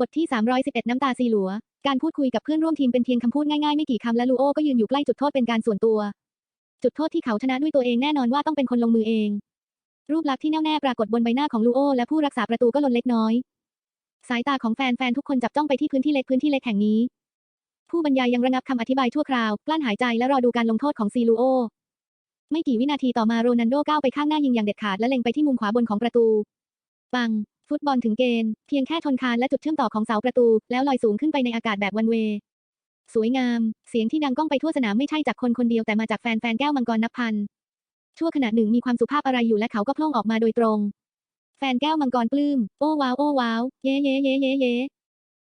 บทที่ 311 น้ำตาซีหลัว การพูดคุยกับเพื่อนร่วมทีมเป็นเพียงคำพูดง่ายๆ ไม่กี่คำและลูโอก็ยืนอยู่ใกล้จุดโทษเป็นการส่วนตัว จุดโทษที่เขาชนะด้วยตัวเองแน่นอนว่าต้องเป็นคนลงมือเอง รูปลักษณ์ที่แน่วแน่ปรากฏบนใบหน้าของลูโอและผู้รักษาประตูก็ลนเล็กน้อย สายตาของแฟนๆทุกคนจับจ้องไปที่พื้นที่เล็กพื้นที่เล็กแห่งนี้ ผู้บรรยายยังระงับคำอธิบายชั่วคราวกลั้นหายใจและรอดูการลงโทษของซีลูโอไม่กี่วินาทีต่อมาโรนัลโดก้าวไปข้างหน้ายิงอย่างเด็ดขาดและเล็งไปที่มุมขวาบนของประตู ปัง ฟุตบอลถึงเกณฑ์ เพียงแค่ชนคานและจุดเชื่อมต่อของเสาประตู แล้วลอยสูงขึ้นไปในอากาศแบบวันเว สวยงาม เสียงที่ดังก้องไปทั่วสนามไม่ใช่จากคนคนเดียวแต่มาจากแฟนๆแก้วมังกรนับพัน ชั่วขณะหนึ่งมีความสุภาพอะไรอยู่และเขาก็พล่งออกมาโดยตรง แฟนแก้วมังกรปลื้ม โอ้ว้าวโอ้ว้าว เย้เย้เย้เย้เย้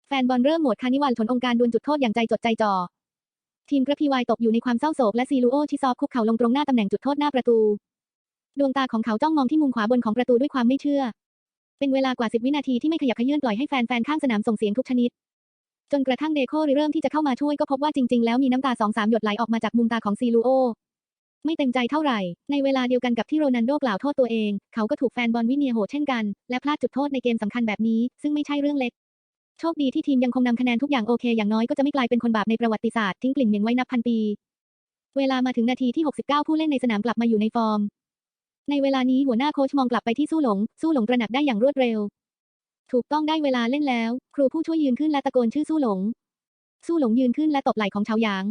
แฟนบอลเริ่มโหมดคานิวัลทนองค์การดวลจุดโทษอย่างใจจดใจจ่อ ทีมกระพีวายตกอยู่ในความเศร้าโศกและซีลูโอชิซอฟคุกเข่าลงตรงหน้าตำแหน่งจุดโทษหน้าประตู ดวงตาของเขาจ้องมองที่มุมขวาบนของประตูด้วยความไม่เชื่อ เป็นเวลากว่าสิบวินาทีที่ไม่ขยับขยื่นปล่อยให้แฟนๆ ข้างสนามส่งเสียงทุกชนิด จนกระทั่งเดโคเริ่มที่จะเข้ามาช่วยก็พบว่าจริงๆ แล้วมีน้ำตาสองสามหยดไหลออกมาจากมุมตาของซีลูโอ ไม่เต็มใจเท่าไหร่ ในเวลาเดียวกันกับที่โรนัลโดกล่าวโทษตัวเอง เขาก็ถูกแฟนบอลวิเนียโหเช่นกัน และพลาดจุดโทษในเกมสำคัญแบบนี้ ซึ่งไม่ใช่เรื่องเล็ก โชคดีที่ทีมยังคงนำคะแนนทุกอย่างโอเค อย่างน้อยก็จะไม่กลายเป็นคนบาปในประวัติศาสตร์ทิ้งกลิ่นเหม็นไว้นับพันปี เวลามาถึงนาทีที่ 69 ผู้เล่นในสนามกลับมาอยู่ในฟอร์ม ในเวลานี้หัวหน้าโค้ชมองกลับไปที่สู้หลง สู้หลงตระหนักได้อย่างรวดเร็ว ถูกต้องได้เวลาเล่นแล้ว ครูผู้ช่วยยืนขึ้นและตะโกนชื่อสู้หลง สู้หลงยืนขึ้นและตบไหล่ของเฉาหยาง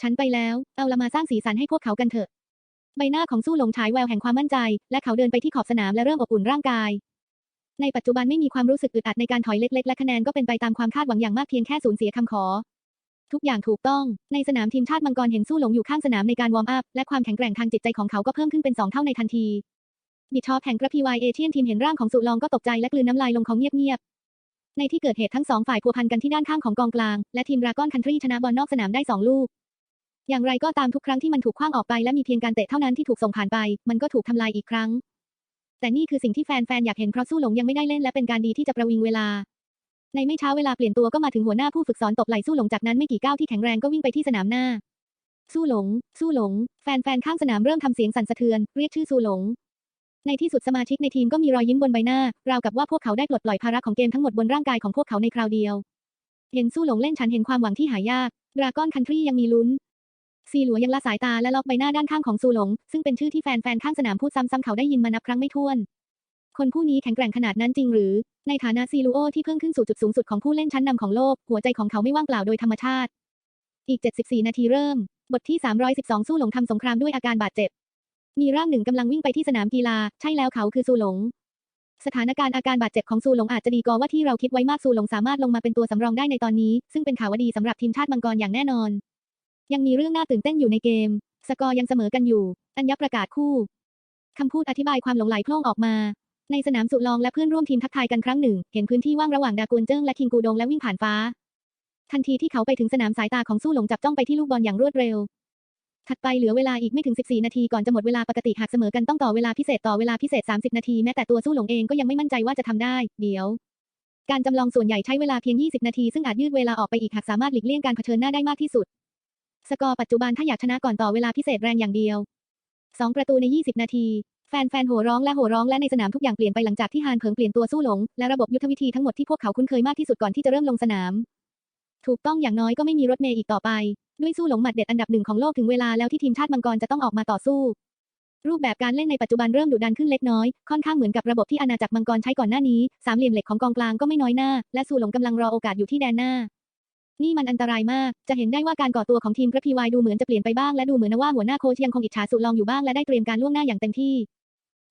ฉันไปแล้ว เอาละมาสร้างสีสันให้พวกเขากันเถอะ ใบหน้าของสู้หลงฉายแววแห่งความมั่นใจ และเขาเดินไปที่ขอบสนามและเริ่มอบอุ่นร่างกาย ในปัจจุบันไม่มีความรู้สึกอึดอัดในการถอยเล็ก ๆ และคะแนนก็เป็นไปตามความคาดหวังอย่างมากเพียงแค่สูญเสียคำขอ ทุกอย่างถูกต้อง ในสนามทีมชาติมังกรเห็นสู้หลงอยู่ข้างสนามในการวอร์มอัพ และความแข็งแกร่งทางจิตใจของเขาก็เพิ่มขึ้นเป็นสองเท่าในทันทีบิชอปแห่งกระพีวายเอเชียนทีมเห็นร่างของสุลองก็ตกใจและกลืนน้ำลายลงเขาเงียบๆ ในที่เกิดเหตุทั้งสองฝ่ายพัวพันกันที่ด้านข้างของกองกลาง และทีมรากอนคันทรีชนะบอลนอกสนามได้สองลูก อย่างไรก็ตามทุกครั้งที่มันถูกคว้างออกไปและมีเพียงการเตะเท่านั้นที่ถูกส่งผ่านไป มันก็ถูกทำลายอีกครั้ง แต่นี่คือสิ่งที่แฟนๆอยากเห็นเพราะสู้หลงยังไม่ได้เล่นและเป็นการดีที่จะประวิงเวลา ในไม่ช้าเวลาเปลี่ยนตัวก็มาถึงหัวหน้าผู้ฝึกสอนตบไหล่สู้หลงจากนั้นไม่กี่ก้าวที่แข็งแรงก็วิ่งไปที่สนามหน้า สู้หลง สู้หลง แฟนๆข้างสนามเริ่มทำเสียงสั่นสะเทือน เรียกชื่อสู้หลง ในที่สุดสมาชิกในทีมก็มีรอยยิ้มบนใบหน้าราวกับว่าพวกเขาได้ปลดปล่อยภาระของเกมทั้งหมดบนร่างกายของพวกเขาในคราวเดียว เห็นสู้หลงเล่นฉันเห็นความหวังที่หายากดราก้อนคันทรียังมีลุ้นซีหลัวยังละสายตาและล็อกใบหน้าด้านข้างของซูหลง ซึ่งเป็นชื่อที่แฟนๆข้างสนามพูดซ้ำๆเขาได้ยินมานับครั้งไม่ถ้วน คนผู้นี้แข็งแกร่งขนาดนั้นจริงหรือ ในฐานะซีลูโอที่เพิ่งขึ้นสู่จุดสูงสุดของผู้เล่นชั้นนำของโลก หัวใจของเขาไม่ว่างเปล่าโดยธรรมชาติ อีก 74 นาทีเริ่ม บทที่ 312 สู้หลงทำสงครามด้วยอาการบาดเจ็บ มีร่างหนึ่งกำลังวิ่งไปที่สนามกีฬา ใช่แล้วเขาคือซูหลง สถานการณ์อาการบาดเจ็บของซูหลงอาจจะดีกว่าที่เราคิดไว้มากซูหลงสามารถลงมาเป็นตัวสำรองได้ในตอนนี้ ซึ่งเป็นข่าวดีสำหรับทีมชาติมังกรอย่างแน่นอน ยังมีเรื่องน่าตื่นเต้นอยู่ในเกม สกอร์ยังเสมอกันอยู่ อัญญประกาศคู่คำพูดอธิบายความหลงไหลโพล่งออกมา ในสนามสุลองและเพื่อนร่วมทีมทักทายกันครั้งหนึ่ง เห็นพื้นที่ว่างระหว่างดากวนเจิ้งและคิงกูดงและวิ่งผ่านฟ้า ทันทีที่เขาไปถึงสนามสายตาของสู้หลงจับจ้องไปที่ลูกบอลอย่างรวดเร็ว ถัดไปเหลือเวลาอีกไม่ถึง 14 นาทีก่อนจะหมดเวลาปกติหากเสมอกันต้องต่อเวลาพิเศษต่อเวลาพิเศษ 30 นาทีแม้แต่ตัวสู้หลงเองก็ยังไม่มั่นใจว่าจะทำได้ เดี๋ยว การจำลองส่วนใหญ่ใช้เวลาเพียง 20 นาที ซึ่งอาจยืดเวลาออกไปอีกหากสามารถหลีกเลี่ยงการเผชิญหน้าได้มากที่สุด สกอร์ปัจจุบันถ้าอยากชนะก่อนต่อเวลาพิเศษแรงอย่างเดียว 2 ประตูใน 20 นาที แฟนๆโห่ร้องและโห่ร้องและในสนามทุกอย่างเปลี่ยนไปหลังจากที่ฮานเผิงเปลี่ยนตัวสู้หลง และระบบยุทธวิธีทั้งหมดที่พวกเขาคุ้นเคยมากที่สุดก่อนที่จะเริ่มลงสนาม ถูกต้องอย่างน้อยก็ไม่มีรถเมย์อีกต่อไป ด้วยสู้หลงหมัดเด็ดอันดับหนึ่งของโลกถึงเวลาแล้วที่ทีมชาติมังกรจะต้องออกมาต่อสู้ รูปแบบการเล่นในปัจจุบันเริ่มดุดันขึ้นเล็กน้อย ค่อนข้างเหมือนกับระบบที่อาณาจักรมังกรใช้ก่อนหน้านี้ สามเหลี่ยมเหล็กของกองกลางก็ไม่น้อยหน้า และสู้หลงกำลังรอโอกาสอยู่ที่แดนหน้า นี่มันอันตรายมาก จะเห็นได้ว่าการก่อตัวของทีมกระพีวายดูเหมือนจะเปลี่ยนไปบ้างและดูเหมือนว่าหัวหน้าโคชยังคงอิจฉาสุลองอยู่บ้างและได้เตรียมการล่วงหน้าอย่างเต็มที่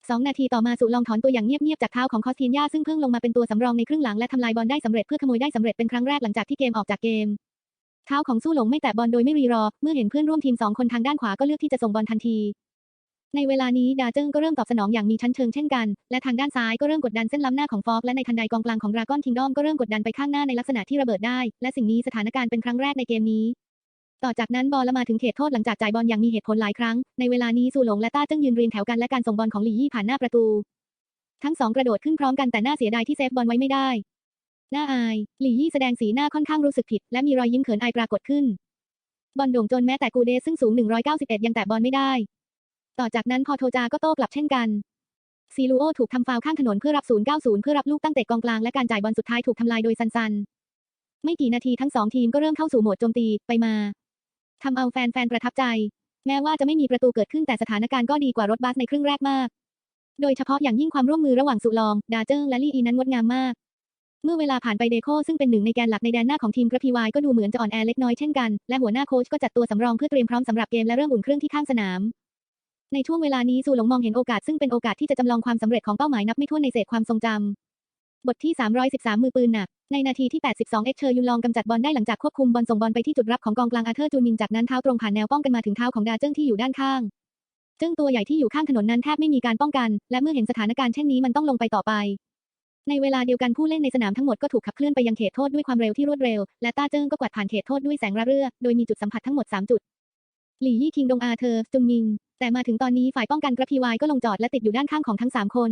สองนาทีต่อมาสุลองถอนตัวอย่างเงียบๆจากเท้าของคอสตินยาซึ่งเพิ่งลงมาเป็นตัวสำรองในครึ่งหลังและทำลายบอลได้สำเร็จเพื่อขโมยได้สำเร็จเป็นครั้งแรกหลังจากที่เกมออกจากเกม เท้าของสู้หลงไม่แตะบอลโดยไม่รีรอ เมื่อเห็นเพื่อนร่วมทีมสองคนทางด้านขวาก็เลือกที่จะส่งบอลทันที ในเวลานี้ดาเจิ้งก็เริ่มตอบสนองอย่างมีชั้นเชิงเช่นกัน และทางด้านซ้ายก็เริ่มกดดันเส้นล้ำหน้าของฟอกและในทันใดกองกลางของดราก้อนคิงดอมก็เริ่มกดดันไปข้างหน้าในลักษณะที่ระเบิดได้ และสิ่งนี้สถานการณ์เป็นครั้งแรกในเกมนี้ ต่อจากนั้นบอลละมาถึงเขตโทษหลังจากจ่ายบอลอย่างมีเหตุผลหลายครั้ง ในเวลานี้ซูหลงและต้าเจิ้งยืนเรียงแถวกันและการส่งบอลของหลี่ยี่ผ่านหน้าประตู ทั้งสองกระโดดขึ้นพร้อมกันแต่น่าเสียดายที่เซฟบอลไว้ไม่ได้ น่าอาย หลี่ยี่แสดงสีหน้าค่อนข้างรู้สึกผิด และมีรอยยิ้มเขินอายปรากฏขึ้น บอลโด่งจนแม้แต่กูเดซึ่งสูง 191 ยังแตะบอลไม่ได้ ต่อจากนั้นพอโทจาก็โต้กลับเช่นกันซีลูโอถูกทำฟาวข้างถนนเพื่อรับ 090 เพื่อรับลูกตั้งเตะกองกลางและการจ่ายบอลสุดท้ายถูกทำลายโดยซันซัน ไม่กี่นาทีทั้งสองทีมก็เริ่มเข้าสู่โหมดโจมตีไปมาทำเอาแฟนๆประทับใจ แม้ว่าจะไม่มีประตูเกิดขึ้นแต่สถานการณ์ก็ดีกว่ารถบัสในครึ่งแรกมาก โดยเฉพาะอย่างยิ่งความร่วมมือระหว่างสุลอง ดาเจิ้งและลี่อีนั้นงดงามมาก เมื่อเวลาผ่านไปเดโคซึ่งเป็นหนึ่งในแกนหลักในแดนหน้าของทีมกระพีวายก็ดูเหมือนจะอ่อนแอเล็กน้อยเช่นกันและหัวหน้าโค้ชก็จัดตัวสำรองเพื่อเตรียมพร้อมสำหรับเกมและเริ่มอุ่นเครื่องที่ข้างสนาม ในช่วงเวลานี้ซูหลงมองเห็นโอกาสซึ่งเป็นโอกาสที่จะจำลองความสำเร็จของเป้าหมายนับไม่ถ้วนในเศษความทรงจำ บทที่ 313 มือปืนหนัก ในนาทีที่ 82 เอ็กเชอร์ยุนลองกำจัดบอลได้หลังจากควบคุมบอลส่งบอลไปที่จุดรับของกองกลางอาเธอร์จูนิงจากนั้นเท้าตรงผ่านแนวป้องกันมาถึงเท้าของดาเจิ้งที่อยู่ด้านข้างจิ้งตัวใหญ่ที่อยู่ข้างถนนนั้นแทบไม่มีการป้องกัน และเมื่อเห็นสถานการณ์เช่นนี้มันต้องลงไปต่อไป ในเวลาเดียวกันผู้เล่นในสนามทั้งหมดก็ถูกขับเคลื่อนไปยังเขตโทษด้วยความเร็วที่รวดเร็ว และต้าเจิ้งก็กวาดผ่านเขตโทษด้วยแสงระเรื่อ โดยมีจุดสัมผัสทั้งหมด3จุด หลี่ยี่คิงดงอาเธอจุงมิง แต่มาถึงตอนนี้ฝ่ายป้องกันกระพีวายก็ลงจอดและติดอยู่ด้านข้างของทั้ง3คน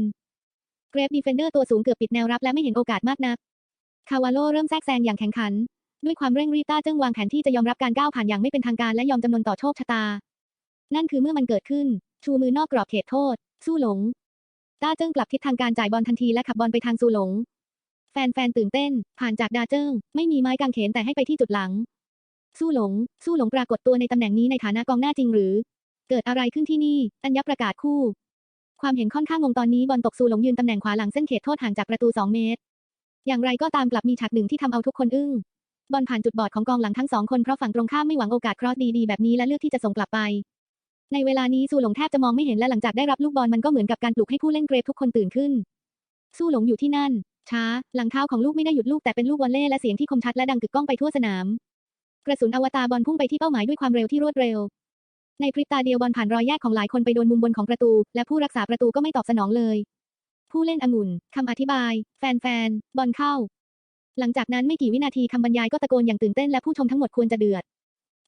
เกรฟดีเฟนเดอร์ตัวสูงเกือบปิดแนวรับและไม่เห็นโอกาสมากนัก คาวาโลเริ่มแทรกแซงอย่างแข็งขัน ด้วยความเร่งรีบต้าเจิ้งวางแผนที่จะยอมรับการก้าวผ่านอย่างไม่เป็นทางการและยอมจำนนต่อโชคชะตา นั่นคือเมื่อมันเกิดขึ้น ชูมือนอกกรอบเขตโทษ สู้หลง ต้าเจิ้งกลับทิศทางการจ่ายบอลทันทีและขับบอลไปทางซูหลง แฟนๆตื่นเต้น ผ่านจากดาเจิ้งไม่มีไม้กางเขนแต่ให้ไปที่จุดหลัง สู้หลง สู้หลงปรากฏตัวในตำแหน่งนี้ในฐานะกองหน้าจริงหรือ เกิดอะไรขึ้นที่นี่ อัญญประกาศคู่ ความเห็นค่อนข้างงงตอนนี้บอลตกซูหลงยืนตำแหน่งขวาหลังเส้นเขตโทษห่างจากประตู 2 เมตร อย่างไรก็ตามกลับมีฉากหนึ่งที่ทำเอาทุกคนอึ้ง บอลผ่านจุดบอดของกองหลังทั้งสองคนเพราะฝั่งตรงข้ามไม่หวังโอกาสครอสดีๆแบบนี้และเลือกที่จะส่งกลับไป ในเวลานี้ซูหลงแทบจะมองไม่เห็นและหลังจากได้รับลูกบอลมันก็เหมือนกับการปลุกให้ผู้เล่นเกรฟทุกคนตื่นขึ้น สู้หลงอยู่ที่นั่น ช้า หลังเท้าของลูกไม่ได้หยุดลูกแต่เป็นลูกวอลเล่และเสียงที่คมชัดและดังกึกก้องไปทั่วสนาม กระสุนอวตารบอลพุ่งไปที่เป้าหมายด้วยความเร็วที่รวดเร็ว ในพริบตาเดียวบอลผ่านรอยแยกของหลายคนไปโดนมุมบนของประตู และผู้รักษาประตูก็ไม่ตอบสนองเลย ผู้เล่นองุ่นคำอธิบาย แฟนๆบอลเข้า หลังจากนั้นไม่กี่วินาทีคำบรรยายก็ตะโกนอย่างตื่นเต้นและผู้ชมทั้งหมดควรจะเดือด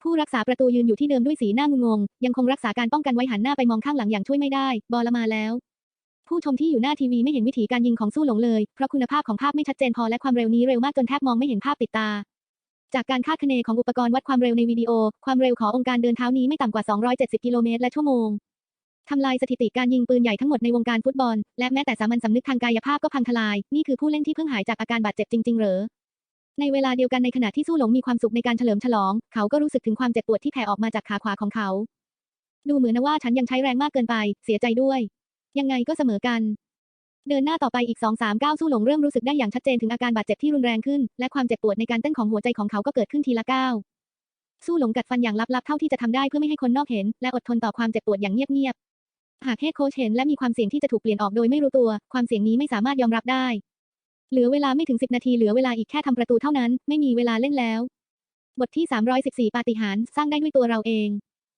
ผู้รักษาประตูยืนอยู่ที่เดิมด้วยสีหน้างงง ยังคงรักษาการป้องกันไว้หันหน้าไปมองข้างหลังอย่างช่วยไม่ได้ บอลมาแล้ว ผู้ชมที่อยู่หน้าทีวีไม่เห็นวิถีการยิงของสู้หลงเลย เพราะคุณภาพของภาพไม่ชัดเจนพอและความเร็วนี้เร็วมากจนแทบมองไม่เห็นภาพติดตา จากการคาดคะเนของอุปกรณ์วัดความเร็วในวิดีโอ ความเร็วขององค์การเดินเท้านี้ไม่ต่ำกว่า 270 กิโลเมตรและชั่วโมงทำลายสถิติการยิงปืนใหญ่ทั้งหมดในวงการฟุตบอล และแม้แต่สามัญสำนึกทางกายภาพก็พังทลาย นี่คือผู้เล่นที่เพิ่งหายจากอาการบาดเจ็บจริง ๆ เหรอ ในเวลาเดียวกันในขณะที่สู้หลงมีความสุขในการเฉลิมฉลอง เขาก็รู้สึกถึงความเจ็บปวดที่แผ่ออกมาจากขาขวาของเขา ดูเหมือนนะว่าฉันยังใช้แรงมากเกินไป เสียใจด้วย ยังไงก็เสมอกัน เดินหน้าต่อไปอีก 2 3ก้าวสู้หลงเริ่มรู้สึกได้อย่างชัดเจนถึงอาการบาดเจ็บที่รุนแรงขึ้น และความเจ็บปวดในการเต้นของหัวใจของเขาก็เกิดขึ้นทีละก้าวสู้หลงกัดฟันอย่างลับๆเท่าที่จะทำได้เพื่อไม่ให้คนนอกเห็น และอดทนต่อความเจ็บปวดอย่างเงียบๆหากเฮดโค้ชเห็นและมีความเสี่ยงที่จะถูกเปลี่ยนออกโดยไม่รู้ตัว ความเสี่ยงนี้ไม่สามารถยอมรับได้ เหลือเวลาไม่ถึง 10 นาทีเหลือเวลาอีกแค่ทำประตูเท่านั้น ไม่มีเวลาเล่นแล้ว บทที่ 314 ปาฏิหาริย์สร้างได้ด้วยตัวเราเอง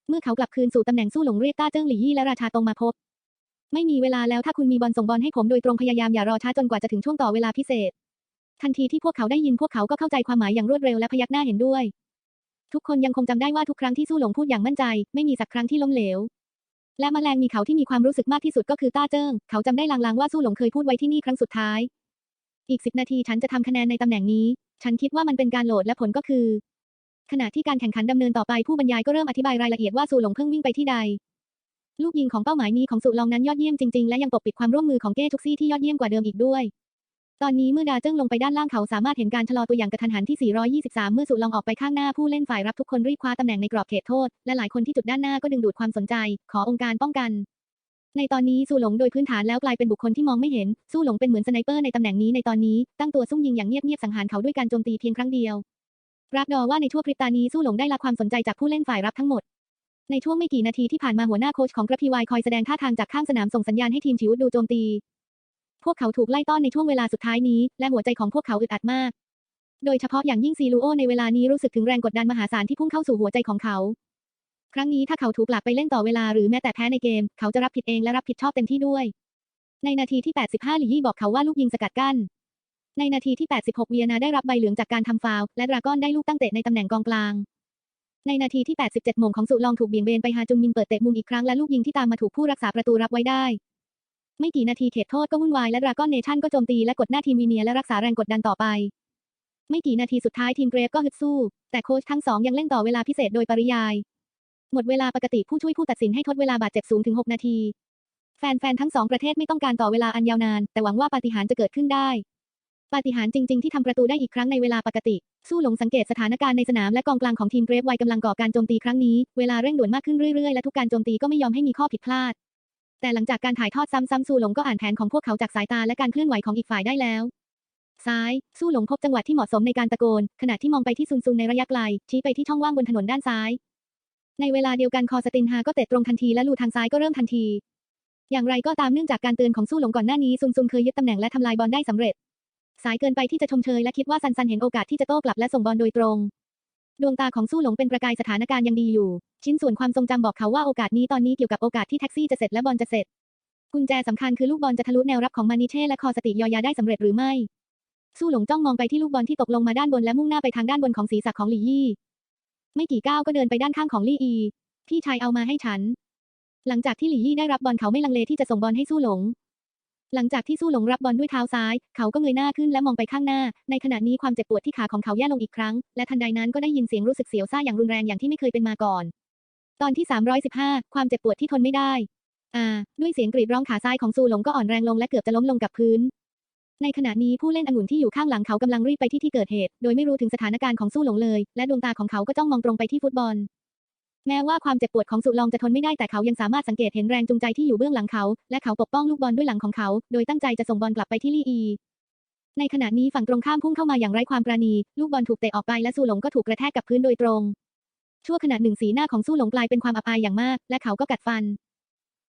เมื่อเขากลับคืนสู่ตำแหน่งสู้หลงเรียกต้าเจิ้งหลี่ยี่และราชาตรงมาพบ ไม่มีเวลาแล้วถ้าคุณมีบอลส่งบอลให้ผมโดยตรงพยายามอย่ารอช้าจนกว่าจะถึงช่วงต่อเวลาพิเศษ ทันทีที่พวกเขาได้ยินพวกเขาก็เข้าใจความหมายอย่างรวดเร็วและพยักหน้าเห็นด้วย ทุกคนยังคงจำได้ว่าทุกครั้งที่สู้หลงพูดอย่างมั่นใจ ไม่มีสักครั้งที่ล้มเหลว และแมลงมีเขาที่มีความรู้สึกมากที่สุดก็คือต้าเจิ้งเขาจำได้ลางๆว่าสู้หลงเคยพูดไว้ที่นี่ครั้งสุดท้าย อีกสิบนาทีฉันจะทำคะแนนในตำแหน่งนี้ ฉันคิดว่ามันเป็นการโหลดและผลก็คือ ขณะที่การแข่งขันดำเนินต่อไปผู้บรรยายก็เริ่มอธิบายรายละเอียดว่าสู้หลงเพิ่งวิ่งไปที่ใด ลูกยิงของเป้าหมายนี้ของสุลองนั้นยอดเยี่ยมจริงๆ และยังปกปิดความร่วมมือของเก้ทุกซี่ที่ยอดเยี่ยมกว่าเดิมอีกด้วย ตอนนี้เมื่อดาเจิ้งลงไปด้านล่างเขาสามารถเห็นการชะลอตัวอย่างกระทันหันที่ 423 เมื่อสุลองออกไปข้างหน้าผู้เล่นฝ่ายรับทุกคนรีบคว้าตำแหน่งในกรอบเขตโทษ และหลายคนที่จุดด้านหน้าก็ดึงดูดความสนใจ ขอองค์การป้องกัน ในตอนนี้สู้หลงโดยพื้นฐานแล้วกลายเป็นบุคคลที่มองไม่เห็น สู้หลงเป็นเหมือนสไนเปอร์ในตำแหน่งนี้ในตอนนี้ตั้งตัวซุ่มยิงอย่างเงียบๆสังหารเขาด้วยการโจมตีเพียงครั้งเดียวรับดอว่าในชั่วพริบตานี้สู้หลงได้รับความสนใจจากผู้เล่นฝ่ายรับทั้งหมด ในช่วงไม่กี่นาทีที่ผ่านมาหัวหน้าโค้ชของกระพีวายคอยแสดงท่าทางจากข้างสนามส่งสัญญาณให้ทีมชิวดูโจมตี พวกเขาถูกไล่ต้อนในช่วงเวลาสุดท้ายนี้ และหัวใจของพวกเขาอึดอัดมาก โดยเฉพาะอย่างยิ่งซีลูโอในเวลานี้รู้สึกถึงแรงกดดันมหาศาลที่พุ่งเข้าสู่หัวใจของเขา ครั้งนี้ถ้าเขาถูกหลักไปเล่นต่อเวลาหรือแม้แต่แพ้ในเกม เขาจะรับผิดเองและรับผิดชอบเต็มที่ด้วย ในนาทีที่ 85หลี่ยี่บอกเขาว่าลูกยิงสกัดกั้น ในนาทีที่ 86 เวียนาได้รับใบเหลืองจากการทำฟาวล์และดราก้อนได้ลูกตั้งเตะในตำแหน่งกองกลาง ในนาทีที่ 87โมงของสุลองถูกเบี่ยงเบนไปฮาจุนมินเปิดเตะมุมอีกครั้งและลูกยิงที่ตามมาถูกผู้รักษาประตูรับไว้ได้ ไม่กี่นาทีเขตโทษก็วุ่นวายและดราก้อนเนชั่นก็โจมตีและกดหน้าทีมวีเนียและรักษาแรงกดดันต่อไป ไม่กี่นาทีสุดท้ายทีมเกรฟก็ฮึดสู้ แต่โค้ชทั้งสองยังเล่นต่อเวลาพิเศษโดยปริยาย หมดเวลาปกติผู้ช่วยผู้ตัดสินให้ทดเวลาบาดเจ็บสูงถึง 6 นาที แฟนๆทั้งสองประเทศไม่ต้องการต่อเวลาอันยาวนาน แต่หวังว่าปาฏิหาริย์จะเกิดขึ้นได้ ปาฏิหาริย์จริง ๆ ที่ทำประตูได้อีกครั้งในเวลาปกติ สู้หลงสังเกตสถานการณ์ในสนามและกองกลางของทีมเกรฟไวกำลังก่อการโจมตีครั้งนี้ เวลาเร่งด่วนมากขึ้นเรื่อยๆ และทุกการโจมตีก็ไม่ยอมให้มีข้อผิดพลาด แต่หลังจากการถ่ายทอดซ้ำๆสู้หลงก็อ่านแผนของพวกเขาจากสายตาและการเคลื่อนไหวของอีกฝ่ายได้แล้วซ้าย สู้หลงพบจังหวะที่เหมาะสมในการตะโกน ขณะที่มองไปที่ซุนซุนในระยะไกล ชี้ไปที่ช่องว่างบนถนนด้านซ้าย ในเวลาเดียวกันคอสตินฮาก็เตะตรงทันทีและลูทางซ้ายก็เริ่มทันที อย่างไรก็ตามเนื่องจากการเตือนของสู้หลงก่อนหน้านี้ซุนซุนเคยยึดตำแหน่งและทำลายบอลได้สำเร็จ สายเกินไปที่จะชมเชยและคิดว่าซันซันเห็นโอกาสที่จะโต้กลับและส่งบอลโดยตรง ดวงตาของสู้หลงเป็นประกายสถานการณ์ยังดีอยู่ ชิ้นส่วนความทรงจำบอกเขาว่าโอกาสนี้ตอนนี้เกี่ยวกับโอกาสที่แท็กซี่จะเสร็จและบอลจะเสร็จ กุญแจสำคัญคือลูกบอลจะทะลุแนวรับของมานิเช่และคอสติยอยาได้สำเร็จหรือไม่ สู้หลงจ้องมองไปที่ลูกบอลที่ตกลงมาด้านบนและมุ่งหน้าไปทางด้านบนของศีรษะของหลี่ยี่ ไม่กี่ก้าวก็เดินไปด้านข้างของลี่อีพี่ชายเอามาให้ฉัน หลังจากที่หลี่ยี่ได้รับบอลเขาไม่ลังเลที่จะส่งบอลให้สู้หลง หลังจากที่สู้หลงรับบอลด้วยเท้าซ้าย เขาก็เงยหน้าขึ้นและมองไปข้างหน้า ในขณะนี้ความเจ็บปวดที่ขาของเขาแย่ลงอีกครั้ง และทันใดนั้นก็ได้ยินเสียงรู้สึกเสียวซ่าอย่างรุนแรงอย่างที่ไม่เคยเป็นมาก่อน ตอนที่ 315 ความเจ็บปวดที่ทนไม่ได้ อ่า ด้วยเสียงกรีดร้องขาซ้ายของซูหลงก็อ่อนแรงลงและเกือบจะล้มลงกับพื้น ในขณะนี้ผู้เล่นองุ่นที่อยู่ข้างหลังเขากำลังรีบไปที่ที่เกิดเหตุ โดยไม่รู้ถึงสถานการณ์ของสู้หลงเลย และดวงตาของเขาก็จ้องมองตรงไปที่ฟุตบอล แม้ว่าความเจ็บปวดของสุลองจะทนไม่ได้แต่เขายังสามารถสังเกตเห็นแรงจูงใจที่อยู่เบื้องหลังเขา และเขาปกป้องลูกบอลด้วยหลังของเขา โดยตั้งใจจะส่งบอลกลับไปที่ลี่อี ในขณะนี้ฝั่งตรงข้ามพุ่งเข้ามาอย่างไร้ความปราณี ลูกบอลถูกเตะออกไปและสู้หลงก็ถูกกระแทกกับพื้นโดยตรง ชั่วขณะหนึ่งสีหน้าของสู้หลงกลายเป็นความอับอายอย่างมาก และเขาก็กัดฟัน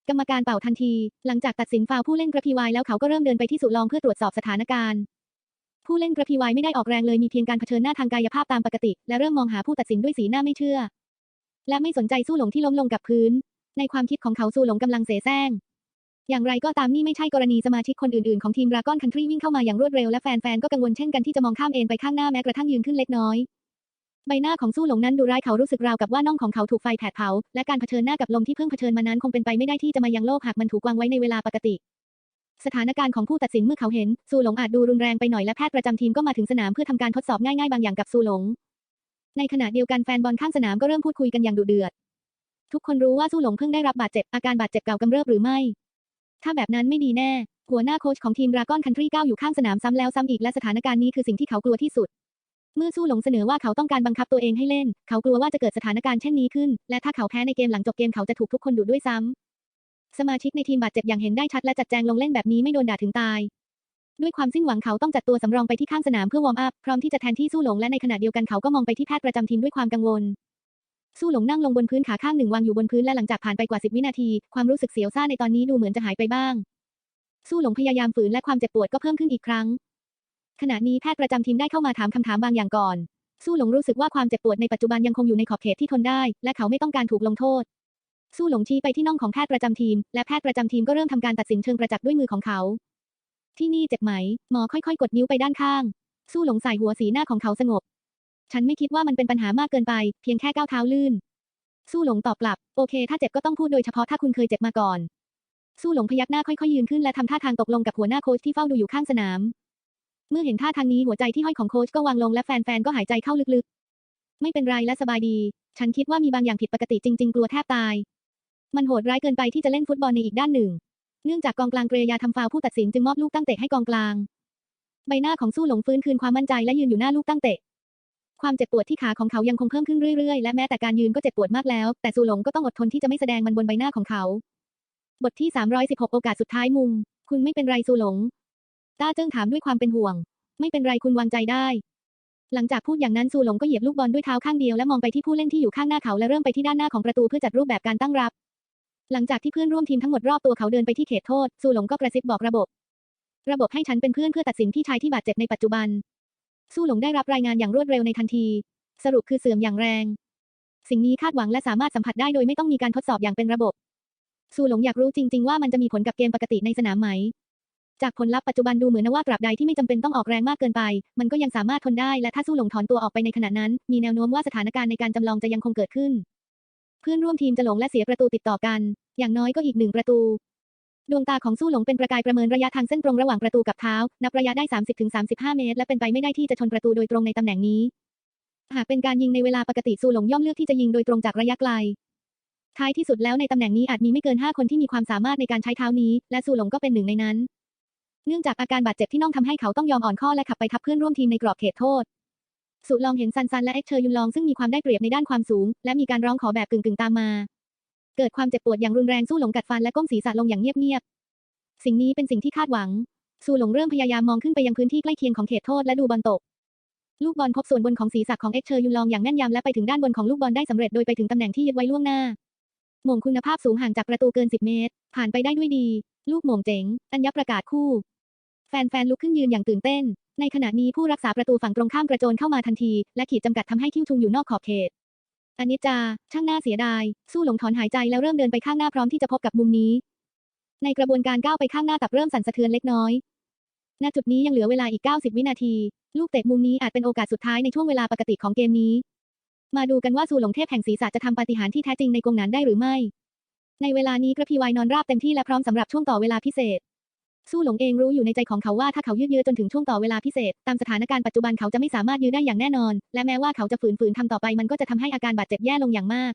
กรรมการเป่าทันที หลังจากตัดสินฟาวผู้เล่นกระพีวายแล้วเขาก็เริ่มเดินไปที่สุลองเพื่อตรวจสอบสถานการณ์ผู้เล่นกระพีวายไม่ได้ออกแรงเลยมีเพียงการเผชิญหน้าทางกายภาพตามปกติ และเริ่มมองหาผู้ตัดสินด้วยสีหน้าไม่เชื่อ และไม่สนใจสู้หลงที่ล้มลงกับพื้น ในความคิดของเขาสู้หลงกำลังเสแสร้งอย่างไรก็ตามนี่ไม่ใช่กรณีสมาชิกคนอื่นๆ ของทีมดราก้อนคันทรีวิ่งเข้ามาอย่างรวดเร็วและแฟนๆ ก็กังวลเช่นกันที่จะมองข้ามเอ็นไปข้างหน้าแม้กระทั่งยืนขึ้นเล็กน้อย ใบหน้าของสู้หลงนั้นดูร้ายเขารู้สึกราวกับว่าน่องของเขาถูกไฟแผดเผา และการเผชิญหน้ากับลมที่เพิ่งเผชิญมานั้นคงเป็นไปไม่ได้ที่จะมายังโลกหากมันถูกวางไว้ในเวลาปกติ สถานการณ์ของผู้ตัดสินเมื่อเขาเห็นซูหลงอาจดูรุนแรงไปหน่อยและแพทย์ประจำทีมก็มาถึงสนามเพื่อทำการทดสอบง่ายๆบางอย่างกับซูหลง ในขณะเดียวกันแฟนบอลข้างสนามก็เริ่มพูดคุยกันอย่างดุเดือด ทุกคนรู้ว่าสู้หลงเพิ่งได้รับบาดเจ็บอาการบาดเจ็บเก่ากำเริบหรือไม่ ถ้าแบบนั้นไม่ดีแน่ หัวหน้าโค้ชของทีมราก้อนคันทรีก้าวอยู่ข้างสนามซ้ำแล้วซ้ำอีกและสถานการณ์นี้คือสิ่งที่เขากลัวที่สุด เมื่อสู้หลงเสนอว่าเขาต้องการบังคับตัวเองให้เล่น เขากลัวว่าจะเกิดสถานการณ์เช่นนี้ขึ้น และถ้าเขาแพ้ในเกมหลังจบเกมเขาจะถูกทุกคนดุด้วยซ้ำสมาชิกในทีมบาดเจ็บอย่างเห็นได้ชัดและจัดแจงลงเล่นแบบนี้ไม่โดนด่าถึงตาย ด้วยความสิ้นหวังเขาต้องจัดตัวสำรองไปที่ข้างสนามเพื่อวอร์มอัพพร้อมที่จะแทนที่สู้หลงและในขณะเดียวกันเขาก็มองไปที่แพทย์ประจำทีมด้วยความกังวลสู้หลงนั่งลงบนพื้นขาข้างหนึ่งวางอยู่บนพื้นและหลังจากผ่านไปกว่า 10 วินาที ความรู้สึกเสียวซ่าในตอนนี้ดูเหมือนจะหายไปบ้าง สู้หลงพยายามฝืนและความเจ็บปวดก็เพิ่มขึ้นอีกครั้ง ขณะนี้แพทย์ประจำทีมได้เข้ามาถามคำถามบางอย่างก่อน สู้หลงรู้สึกว่าความเจ็บปวดในปัจจุบันยังคงอยู่ในขอบเขตที่ทนได้ และเขาไม่ต้องการถูกลงโทษ สู้หลงชี้ไปที่น่องของแพทย์ประจำทีม และแพทย์ประจำทีมก็เริ่มทำการตัดสินเชิงประจักษ์ด้วยมือของเขา ที่นี่เจ็บไหม หมอค่อยๆ กดนิ้วไปด้านข้าง สู้หลงใส่หัวสีหน้าของเขาสงบ ฉันไม่คิดว่ามันเป็นปัญหามากเกินไป เพียงแค่ก้าวเท้าลื่น สู้หลงตอบกลับ โอเค ถ้าเจ็บก็ต้องพูดโดยเฉพาะถ้าคุณเคยเจ็บมาก่อน สู้หลงพยักหน้าค่อยๆ ยืนขึ้นและทำท่าทางตกลงกับหัวหน้าโค้ชที่เฝ้าดูอยู่ข้างสนาม เมื่อเห็นท่าทางนี้หัวใจที่ห้อยของโค้ชก็วางลงและแฟนๆ ก็หายใจเข้าลึกๆ ไม่เป็นไรและสบายดี ฉันคิดว่ามีบางอย่างผิดปกติจริง ๆ กลัวแทบตาย มันโหดร้ายเกินไปที่จะเล่นฟุตบอลในอีกด้านหนึ่ง เนื่องจากกองกลางเกรยาทำฟาวผู้ตัดสินจึงมอบลูกตั้งเตะให้กองกลาง ใบหน้าของสู้หลงฟื้นคืนความมั่นใจและยืนอยู่หน้าลูกตั้งเตะ ความเจ็บปวดที่ขาของเขายังคงเพิ่มขึ้นเรื่อยๆ และแม้แต่การยืนก็เจ็บปวดมากแล้ว แต่สู้หลงก็ต้องอดทนที่จะไม่แสดงมันบนใบหน้าของเขา บทที่ 316 โอกาสสุดท้ายมุม คุณไม่เป็นไรสู้หลง ต้าเจิ้งถามด้วยความเป็นห่วง ไม่เป็นไรคุณวางใจได้ หลังจากพูดอย่างนั้นซูหลงก็เหยียบลูกบอลด้วยเท้าข้างเดียวและมองไปที่ผู้เล่นที่อยู่ข้างหน้าเขาและเริ่มไปที่ด้านหน้าของประตูเพื่อจัดรูปแบบการตั้งรับ หลังจากที่เพื่อนร่วมทีมทั้งหมดรอบตัวเขาเดินไปที่เขตโทษซูหลงก็กระซิบบอกระบบ ระบบให้ฉันเป็นเพื่อนเพื่อตัดสินพี่ชายที่บาดเจ็บในปัจจุบันสู้หลงได้รับรายงานอย่างรวดเร็วในทันที สรุปคือเสื่อมอย่างแรง สิ่งนี้คาดหวังและสามารถสัมผัสได้โดยไม่ต้องมีการทดสอบอย่างเป็นระบบสู้หลงอยากรู้จริง ๆ ว่ามันจะมีผลกับเกมปกติในสนามไหม จากผลลัพธ์ปัจจุบันดูเหมือนว่าตราบใดที่ไม่จำเป็นต้องออกแรงมากเกินไป มันก็ยังสามารถทนได้และถ้าสู้หลงถอนตัวออกไปในขณะนั้น มีแนวโน้มว่าสถานการณ์ในการจำลองจะยังคงเกิดขึ้น เพื่อนร่วมทีมจะหลงและเสียประตูติดต่อกัน อย่างน้อยก็อีกหนึ่งประตู ดวงตาของสู้หลงเป็นประกายประเมินระยะทางเส้นตรงระหว่างประตูกับเท้า นับระยะได้ 30-35 เมตร และเป็นไปไม่ได้ที่จะชนประตูโดยตรงในตำแหน่งนี้ หากเป็นการยิงในเวลาปกติสู้หลงย่อมเลือกที่จะยิงโดยตรงจากระยะไกล ท้ายที่สุดแล้วในตำแหน่งนี้อาจมีไม่เกิน 5 คนที่มีความสามารถในการใช้เท้านี้ และสู้หลงก็เป็นหนึ่งในนั้น เนื่องจากอาการบาดเจ็บที่น่องทำให้เขาต้องยอมอ่อนข้อและขับไปทับเพื่อนร่วมทีมในกรอบเขตโทษ สุลองเห็นซันซันและเอ็กเชอร์ยุนลองซึ่งมีความได้เปรียบในด้านความสูง และมีการร้องขอแบบกึ่งๆตามมา เกิดความเจ็บปวดอย่างรุนแรงสู้หลงกัดฟันและก้มศีรษะลงอย่างเงียบๆสิ่งนี้เป็นสิ่งที่คาดหวังสู้หลงเริ่มพยายามมองขึ้นไปยังพื้นที่ใกล้เคียงของเขตโทษและดูบอลตก ลูกบอลพบส่วนบนของศีรษะของเอ็กเชอร์ยุนลองอย่างแม่นยำและไปถึงด้านบนของลูกบอลได้สำเร็จโดยไปถึงตำแหน่งที่ยึดไว้ล่วงหน้าหม่งคุณภาพสูงห่างจากประตูเกิน 10 เมตร ผ่านไปได้ด้วยดี ลูกหม่งเจ๋ง อัญญประกาศคู่ แฟนๆลุกขึ้นยืนอย่างตื่นเต้น ในขณะนี้ผู้รักษาประตูฝั่งตรงข้ามกระโจนเข้ามาทันที และขีดจำกัดทำให้คิ้วทุงอยู่นอกขอบเขตอนิจจา ช่างน่าเสียดาย สู้หลงถอนหายใจแล้วเริ่มเดินไปข้างหน้าพร้อมที่จะพบกับมุมนี้ ในกระบวนการก้าวไปข้างหน้าตับเริ่มสั่นสะเทือนเล็กน้อย ณ จุดนี้ยังเหลือเวลาอีก 90 วินาที ลูกเตะมุมนี้อาจเป็นโอกาสสุดท้ายในช่วงเวลาปกติของเกมนี้ มาดูกันว่าสู่หลงเทพแห่งศีรษะจะทำปาฏิหาริย์ที่แท้จริงในกรงนั้นได้หรือไม่ ในเวลานี้กระพีวายนอนราบเต็มที่และพร้อมสำหรับช่วงต่อเวลาพิเศษ สู้หลงเองรู้อยู่ในใจของเขาว่าถ้าเขายืดเยื้อจนถึงช่วงต่อเวลาพิเศษ ตามสถานการณ์ปัจจุบันเขาจะไม่สามารถยื้อได้อย่างแน่นอน และแม้ว่าเขาจะฝืนๆทำต่อไปมันก็จะทำให้อาการบาดเจ็บแย่ลงอย่างมาก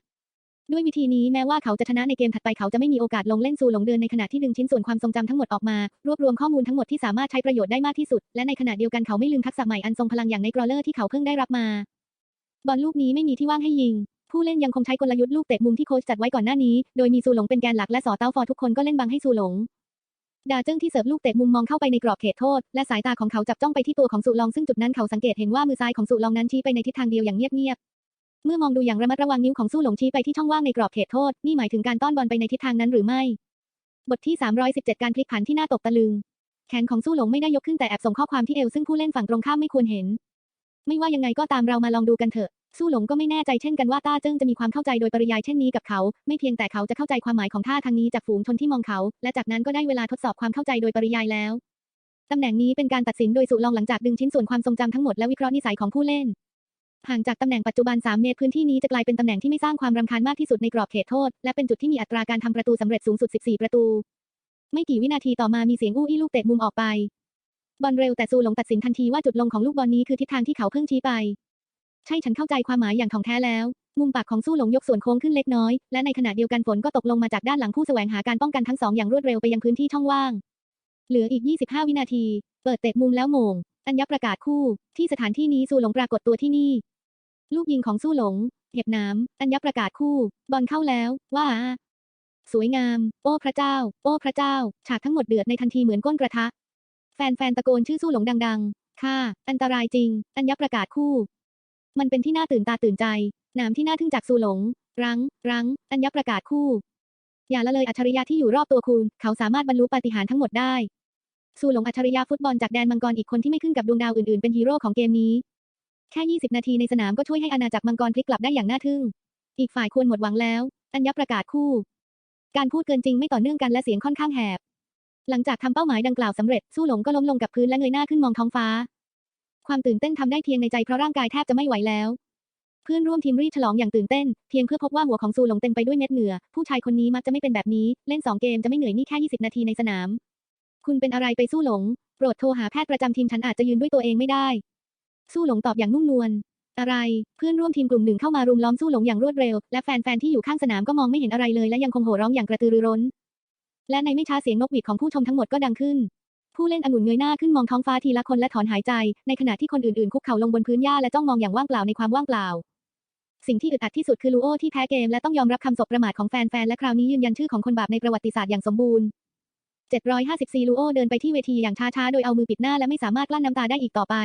ด้วยวิธีนี้แม้ว่าเขาจะชนะในเกมถัดไปเขาจะไม่มีโอกาสลงเล่นสู่หลงเดินในขณะที่ดึงชิ้นส่วนความทรงจำทั้งหมดออกมารวบรวมข้อมูลทั้งหมดที่สามารถใช้ประโยชน์ได้มากที่สุด และในขณะเดียวกันเขาไม่ลืมทักษะใหม่อันทรงพลังอย่างในกรอเลอร์ที่เขาเพิ่งได้รับมา บอลลูกนี้ไม่มีที่ว่างให้ยิง ผู้เล่นยังคงใช้กลยุทธ์ลูกเตะมุมที่โค้ชจัดไว้ก่อนหน้านี้ โดยมีซูหลงเป็นแกนหลักและสอเต้าฟอร์ทุกคนก็เล่นบังให้ซูหลง ดาเจิ้งที่เสิร์ฟลูกเตะมุมมองเข้าไปในกรอบเขตโทษ และสายตาของเขาจับจ้องไปที่ตัวของสุลองซึ่งจุดนั้นเขาสังเกตเห็นว่ามือซ้ายของสุลองนั้นชี้ไปในทิศทางเดียวอย่างเงียบๆเมื่อมองดูอย่างระมัดระวังนิ้วของสู้หลงชี้ไปที่ช่องว่างในกรอบเขตโทษนี่หมายถึงการต้อนบอลไปในทิศทางนั้นหรือไม่ บทที่ 317 การพลิกผันที่น่าตกตะลึง แขนของสู้หลงไม่ได้ยกขึ้นแต่แอบส่งข้อความที่เอวซึ่งผู้เล่นฝั่งตรงข้ามไม่ควรเห็น ไม่ว่ายังไงก็ตามเรามาลองดูกันเถอะ สู้หลงก็ไม่แน่ใจเช่นกันว่าต้าเจิ้งจะมีความเข้าใจโดยปริยายเช่นนี้กับเขา ไม่เพียงแต่เขาจะเข้าใจความหมายของท่าทางนี้จากฝูงชนที่มองเขา และจากนั้นก็ได้เวลาทดสอบความเข้าใจโดยปริยายแล้วตำแหน่งนี้เป็นการตัดสินโดยสุลองหลังจากดึงชิ้นส่วนความทรงจำทั้งหมดและวิเคราะห์นิสัยของผู้เล่นห่างจากตำแหน่งปัจจุบัน 3 เมตรพื้นที่นี้จะกลายเป็นตำแหน่งที่ไม่สร้างความรำคาญมากที่สุดในกรอบเขตโทษ และเป็นจุดที่มีอัตราการทำประตูสำเร็จสูงสุด 14 ประตู ไม่กี่วินาทีต่อมามีเสียงอู้อี้ลูกเตะมุมออกไป บอลเร็วแต่ซูหลงตัดสินทันทีว่าจุดลงของลูกบอลนี้คือทิศทางที่เขาเพิ่งชี้ไป ใช่ฉันเข้าใจความหมายอย่างถ่องแท้แล้ว มุมปากของสู้หลงยกส่วนโค้งขึ้นเล็กน้อย และในขณะเดียวกันฝนก็ตกลงมาจากด้านหลังผู้แสวงหาการป้องกันทั้งสองอย่างรวดเร็วไปยังพื้นที่ช่องว่าง เหลืออีก 25 วินาที เปิดเตะมุมแล้วโมง อัญญประกาศคู่ ที่สถานที่นี้สู้หลงปรากฏตัวที่นี่ ลูกยิงของสู้หลง เห็บน้ำอัญญประกาศคู่ บอลเข้าแล้ว ว่าสวยงาม โอ้พระเจ้า โอ้พระเจ้า ฉากทั้งหมดเดือดในทันทีเหมือนก้นกระทะ แฟนๆตะโกนชื่อสู้หลงดัง ๆ ค่ะ อันตรายจริง อัญญประกาศคู่ มันเป็นที่น่าตื่นตาตื่นใจ หนามที่น่าทึ่งจากซูหลง รัง รัง อัญญประกาศคู่ อย่าละเลยอัจฉริยะที่อยู่รอบตัวคุณ เขาสามารถบรรลุปาฏิหาริย์ทั้งหมดได้ ซูหลงอัจฉริยะฟุตบอลจากแดนมังกรอีกคนที่ไม่ขึ้นกับดวงดาวอื่นๆ เป็นฮีโร่ของเกมนี้ แค่ 20 นาทีในสนามก็ช่วยให้อาณาจักรมังกรพลิกกลับได้อย่างน่าทึ่ง อีกฝ่ายควรหมดหวังแล้ว อัญญประกาศคู่ การพูดเกินจริงไม่ต่อเนื่องกันและเสียงค่อนข้างแหบ หลังจากทำเป้าหมายดังกล่าวสำเร็จ สู้หลงก็ล้มลงกับพื้นและเงยหน้าขึ้นมองท้องฟ้า ความตื่นเต้นทำได้เพียงในใจเพราะร่างกายแทบจะไม่ไหวแล้ว เพื่อนร่วมทีมรีบฉลองอย่างตื่นเต้น เพียงเพื่อพบว่าหัวของซูหลงเต็มไปด้วยเม็ดเหงื่อ ผู้ชายคนนี้มักจะไม่เป็นแบบนี้ เล่นสองเกมจะไม่เหนื่อยนี่แค่ 20 นาทีในสนาม คุณเป็นอะไรไปสู้หลง โปรดโทรหาแพทย์ประจำทีมฉันอาจจะยืนด้วยตัวเองไม่ได้ สู้หลงตอบอย่างนุ่มนวล อะไร เพื่อนร่วมทีมกลุ่มหนึ่งเข้ามารุมล้อมสู้หลงอย่างรวดเร็ว และแฟนๆที่อยู่ข้างสนามก็มองไม่เห็นอะไรเลยและยังคงโห่ร้องอย่างกระตือรือร้น และในไม่ช้าเสียงนกหวีดของผู้ชมทั้งหมดก็ดังขึ้น ผู้เล่นองุ่นเงยหน้าขึ้นมองท้องฟ้าทีละคนและถอนหายใจ ในขณะที่คนอื่นๆ คุกเข่าลงบนพื้นหญ้าและจ้องมองอย่างว่างเปล่าในความว่างเปล่า สิ่งที่อึดอัดที่สุดคือลูโอที่แพ้เกมและต้องยอมรับคำสบประมาทของแฟนๆ และคราวนี้ยืนยันชื่อของคนบาปในประวัติศาสตร์อย่างสมบูรณ์ 754 ลูโอเดินไปที่เวทีอย่างช้าๆ โดยเอามือปิดหน้าและไม่สามารถกลั้นน้ำตาได้อีกต่อไป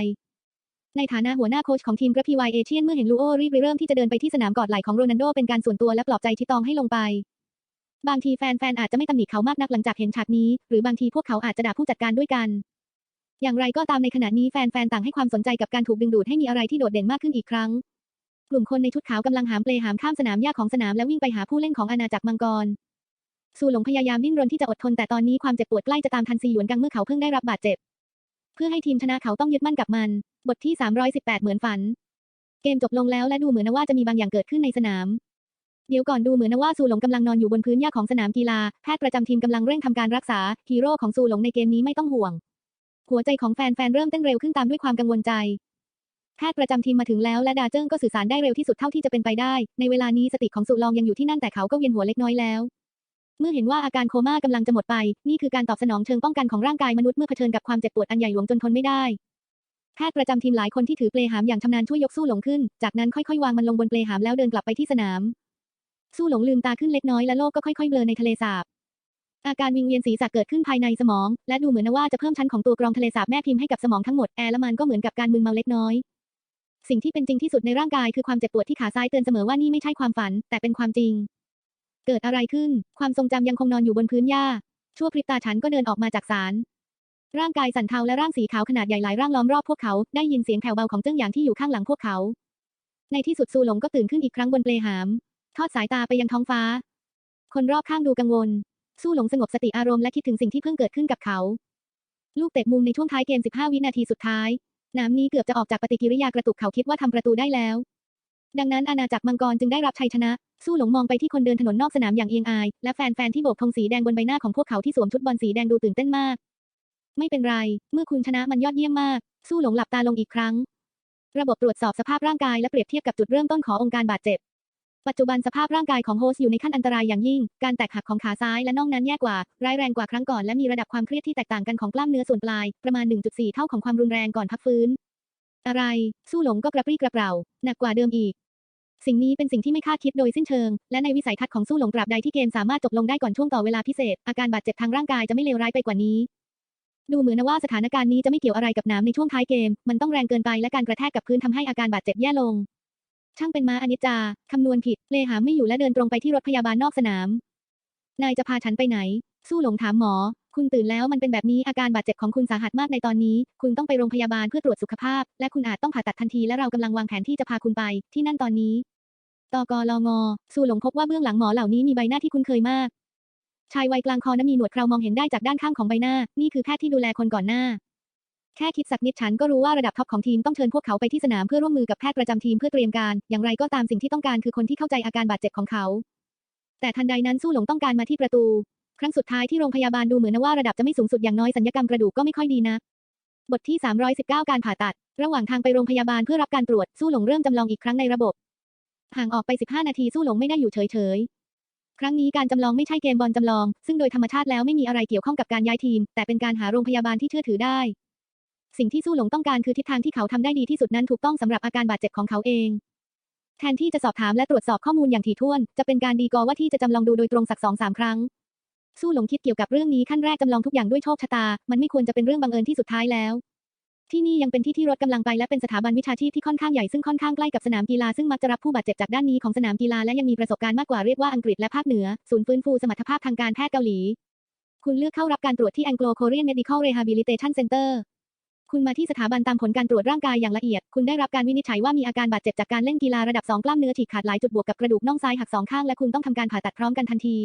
ในฐานะหัวหน้าโค้ชของทีมกระพีวายเอเชียนเมื่อเห็นลูโอรีบเริ่มที่จะเดินไปที่สนามกอดไหล่ของโรนัลโดเป็นการส่วนตัวและปลอบใจทิตองให้ลงไป บางทีแฟนๆอาจจะไม่ตำหนิเขามากนักหลังจากเห็นฉากนี้ หรือบางทีพวกเขาอาจจะด่าผู้จัดการด้วยกัน อย่างไรก็ตามในขณะนี้แฟนๆต่างให้ความสนใจกับการถูกดึงดูดให้มีอะไรที่โดดเด่นมากขึ้นอีกครั้ง กลุ่มคนในชุดขาวกำลังหามเปลหามข้ามสนามหญ้าของสนามและวิ่งไปหาผู้เล่นของอาณาจักรมังกรซูหลงพยายามดิ้นรนที่จะอดทนแต่ตอนนี้ความเจ็บปวดใกล้จะตามทันซีหยวนกังเมื่อเขาเพิ่งได้รับบาดเจ็บ เพื่อให้ทีมชนะเขาต้องยึดมั่นกับมัน บทที่ 318 เหมือนฝัน เกมจบลงแล้วและดูเหมือนว่าจะมีบางอย่างเกิดขึ้นในสนาม เดี๋ยวก่อนดูเหมือนว่าซูหลงกำลังนอนอยู่บนพื้นหญ้าของสนามกีฬา แพทย์ประจำทีมกำลังเร่งทำการรักษา ฮีโร่ของซูหลงในเกมนี้ไม่ต้องห่วง หัวใจของแฟนๆเริ่มเต้นเร็วขึ้นตามด้วยความกังวลใจ แพทย์ประจำทีมมาถึงแล้วและดาเจิ้งก็สื่อสารได้เร็วที่สุดเท่าที่จะเป็นไปได้ ในเวลานี้สติของสุลองยังอยู่ที่นั่นแต่เขาก็เวียนหัวเล็กน้อยแล้ว เมื่อเห็นว่าอาการโคม่ากำลังจะหมดไป นี่คือการตอบสนองเชิงป้องกันของร่างกายมนุษย์เมื่อเผชิญกับความเจ็บปวดอันใหญ่หลวงจนทนไม่ได้แพทย์ประจำทีมหลายคนที่ถือเปลหามอย่างชำนาญช่วยยกสู้หลงขึ้น จากนั้นค่อยๆ วางมันลงบนเปลหามแล้วเดินกลับไปที่สนาม สู้หลงลืมตาขึ้นเล็กน้อยและโลกก็ค่อยๆเบลอในทะเลสาบ อาการวิงเวียนศีรษะเกิดขึ้นภายในสมอง และดูเหมือนว่าจะเพิ่มชั้นของตัวกรองทะเลสาบแม่พิมพ์ให้กับสมองทั้งหมดแอร์และมันก็เหมือนกับการมึนเมาเล็กน้อย สิ่งที่เป็นจริงที่สุดในร่างกายคือความเจ็บปวดที่ขาซ้ายเตือนเสมอว่านี่ไม่ใช่ความฝัน แต่เป็นความจริง เกิดอะไรขึ้น ความทรงจำยังคงนอนอยู่บนพื้นหญ้า ชั่วพริบตาฉันก็เดินออกมาจากศาลร่างกายสันเทาและร่างสีขาวขนาดใหญ่หลายร่างล้อมรอบพวกเขาได้ยินเสียงแผ่วเบาของเจิ้งหยางที่อยู่ข้างหลังพวกเขา ในที่สุดซูหลงก็ตื่นขึ้นอีกครั้งบนเปลหาม ทอดสายตาไปยังท้องฟ้า คนรอบข้างดูกังวล สู้หลงสงบสติอารมณ์และคิดถึงสิ่งที่เพิ่งเกิดขึ้นกับเขา ลูกเตะมุมในช่วงท้ายเกม 15 วินาทีสุดท้าย น้ำนี้เกือบจะออกจากปฏิกิริยากระตุกเขาคิดว่าทำประตูได้แล้ว ดังนั้นอาณาจักรมังกรจึงได้รับชัยชนะ สู้หลงมองไปที่คนเดินถนนนอกสนามอย่างเอียงอาย และแฟนๆที่โบกธงสีแดงบนใบหน้าของพวกเขาที่สวมชุดบอลสีแดงดูตื่นเต้นมาก ไม่เป็นไร เมื่อคุณชนะมันยอดเยี่ยมมาก สู้หลงหลับตาลงอีกครั้ง ระบบตรวจสอบสภาพร่างกายและเปรียบเทียบกับจุดเริ่มต้นขององค์การบาดเจ็บ ปัจจุบันสภาพร่างกายของโฮสอยู่ในขั้นอันตรายอย่างยิ่ง การแตกหักของขาซ้ายและน่องนั้นแย่กว่า ร้ายแรงกว่าครั้งก่อนและมีระดับความเครียดที่แตกต่างกันของกล้ามเนื้อส่วนปลาย ประมาณ 1.4 เท่าของความรุนแรงก่อนพักฟื้น อะไร สู้หลงก็กระปรี้กระเปร่า หนักกว่าเดิมอีก สิ่งนี้เป็นสิ่งที่ไม่คาดคิดโดยสิ้นเชิง และในวิสัยทัศน์ของสู้หลงตราบใดที่เกมสามารถจบลงได้ก่อนช่วงต่อเวลาพิเศษ อาการบาดเจ็บทางร่างกายจะไม่เลวร้ายไปกว่านี้ดูเหมือนว่าสถานการณ์นี้จะไม่เกี่ยวอะไรกับน้ำในช่วงท้ายเกม มันต้องแรงเกินไปและการกระแทกกับพื้นทำให้อาการบาดเจ็บแย่ลง ช่างเป็นม้าอนิจจา คำนวณผิด เลหาไม่อยู่และเดินตรงไปที่รถพยาบาลนอกสนาม นายจะพาฉันไปไหน สู้หลงถามหมอ คุณตื่นแล้วมันเป็นแบบนี้อาการบาดเจ็บของคุณสาหัสมากในตอนนี้ คุณต้องไปโรงพยาบาลเพื่อตรวจสุขภาพ และคุณอาจต้องผ่าตัดทันทีและเรากำลังวางแผนที่จะพาคุณไป ที่นั่นตอนนี้ตกลงสู้หลงพบว่าเบื้องหลังหมอเหล่านี้มีใบหน้าที่คุ้นเคยมาก ชายวัยกลางคอนั้นมีหนวดเครามองเห็นได้จากด้านข้างของใบหน้า นี่คือแพทย์ที่ดูแลคนก่อนหน้า ค่คิดสักนิดฉันก็รู้ว่าระดับท็อปของทีมต้องเชิญพวกเขาไปที่สนามเพื่อร่วมมือกับแพทย์ประจำทีมเพื่อเตรียมการ อย่างไรก็ตามสิ่งที่ต้องการคือคนที่เข้าใจอาการบาดเจ็บของเขา แต่ทันใดนั้นสู้หลงต้องการมาที่ประตู ครั้งสุดท้ายที่โรงพยาบาลดูเหมือนว่าระดับจะไม่สูงสุดอย่างน้อยสัญญกรรมกระดูกก็ไม่ค่อยดีนะบทที่ 319 การผ่าตัด ระหว่างทางไปโรงพยาบาลเพื่อรับการตรวจสู้หลงเริ่มจำลองอีกครั้งในระบบ ห่างออกไป 15 นาทีสู้หลงไม่ได้อยู่เฉยๆ ครั้งนี้การจำลองไม่ใช่เกมบอลจำลอง ซึ่งโดยธรรมชาติแล้วไม่มีอะไรเกี่ยวข้องกับการย้ายทีม แต่เป็นการหาโรงพยาบาลที่เชื่อถือได้ สิ่งที่สู้หลงต้องการคือทิศทางที่เขาทำได้ดีที่สุดนั้นถูกต้องสำหรับอาการบาดเจ็บของเขาเอง แทนที่จะสอบถามและตรวจสอบข้อมูลอย่างถี่ถ้วน จะเป็นการดีกอว่าที่จะจำลองดูโดยตรงสักสองสามครั้ง สู้หลงคิดเกี่ยวกับเรื่องนี้ขั้นแรกจำลองทุกอย่างด้วยโชคชะตา มันไม่ควรจะเป็นเรื่องบังเอิญที่สุดท้ายแล้ว ที่นี่ยังเป็นที่ที่รถกำลังไปและเป็นสถาบันวิชาชีพที่ค่อนข้างใหญ่ซึ่งค่อนข้างใกล้กับสนามกีฬาซึ่งมักจะรับผู้บาดเจ็บจากด้านนี้ของสนามกีฬาและยังมีประสบการณ์มากกว่าเรียกว่าอังกฤษและภาคเหนือศูนย์ฟื้นฟูสมรรถภาพทางการแพทย์เกาหลี คุณเลือกเข้ารับการตรวจที่ Anglo Korean Medical Rehabilitation Center คุณมาที่สถาบันตามผลการตรวจร่างกายอย่างละเอียด คุณได้รับการวินิจฉัยว่ามีอาการบาดเจ็บจากการเล่นกีฬาระดับ 2 กล้ามเนื้อฉีกขาดหลายจุดบวกกับกระดูกน่องซ้ายหักสองข้างและคุณต้องทำการผ่าตัดพร้อมกันทันที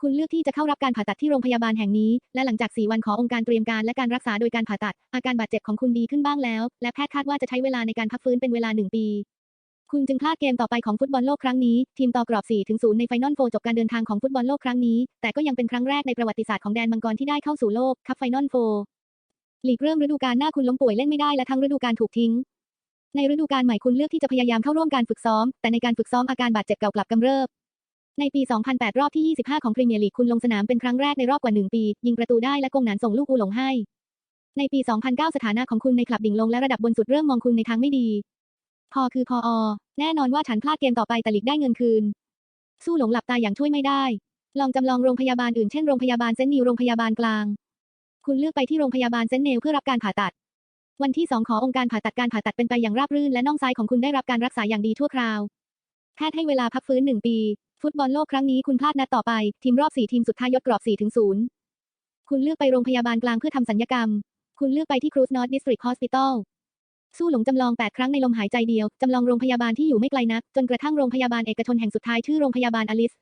คุณเลือกที่จะเข้ารับการผ่าตัดที่โรงพยาบาลแห่งนี้ และหลังจาก 4 วันขอองค์การเตรียมการและการรักษาโดยการผ่าตัด อาการบาดเจ็บของคุณดีขึ้นบ้างแล้ว และแพทย์คาดว่าจะใช้เวลาในการพักฟื้นเป็นเวลา 1 ปีคุณจึงพลาดเกมต่อไปของฟุตบอลโลกครั้งนี้ ทีมต่อกรอบ 4 ถึง 0 ในไฟนอลโฟจบการเดินทางของฟุตบอลโลกครั้งนี้ แต่ก็ยังเป็นครั้งแรกในประวัติศาสตร์ของแดนมังกรที่ได้เข้าสู่โลกคัพไฟนอลโฟ หลีกเริ่มฤดูกาลหน้าคุณล้มป่วยเล่นไม่ได้และทั้งฤดูกาลถูกทิ้ง ในฤดูกาลใหม่คุณเลือกที่จะพยายามเข้าร่วมการฝึกซ้อม แต่ในการฝึกซ้อมอาการบาดเจ็บเก่ากลับกำเริบ ในปี 2008 รอบที่ 25 ของพรีเมียร์ลีกคุณลงสนามเป็นครั้งแรกในรอบกว่า 1 ปี ยิงประตูได้และกงหนานส่งลูกอูหลงให้ ในปี 2009 สถานะของคุณในคลับดิ่งลงและระดับบนสุดเริ่มมองคุณในทางไม่ดี พอคือพออ แน่นอนว่าฉันพลาดเกมต่อไปแต่ลีกได้เงินคืน สู้หลงหลับตาอย่างช่วยไม่ได้ ลองจำลองโรงพยาบาลอื่นเช่นโรงพยาบาลเซนต์นิวโรงพยาบาลกลาง คุณเลือกไปที่โรงพยาบาลเซนเนลเพื่อรับการผ่าตัด วันที่ 2 ขอองค์การผ่าตัดการผ่าตัดเป็นไปอย่างราบรื่น และน่องซ้ายของคุณได้รับการรักษาอย่างดีทั่วคราว แพทย์ให้เวลาพักฟื้น 1 ปี ฟุตบอลโลกครั้งนี้คุณพลาดนัดต่อไป ทีมรอบ 4 ทีมสุดท้ายยกกรอบ4ถึง0คุณเลือกไปโรงพยาบาลกลางเพื่อทำสัญญกรรม คุณเลือกไปที่ครูซนอตดิสตริกฮอสพิทอลสู้หลงจำลอง 8 ครั้งในลมหายใจเดียว จำลองโรงพยาบาลที่อยู่ไม่ไกลนัก จนกระทั่งโรงพยาบาลเอกชนแห่งสุดท้ายชื่อโรงพยาบาลอลิส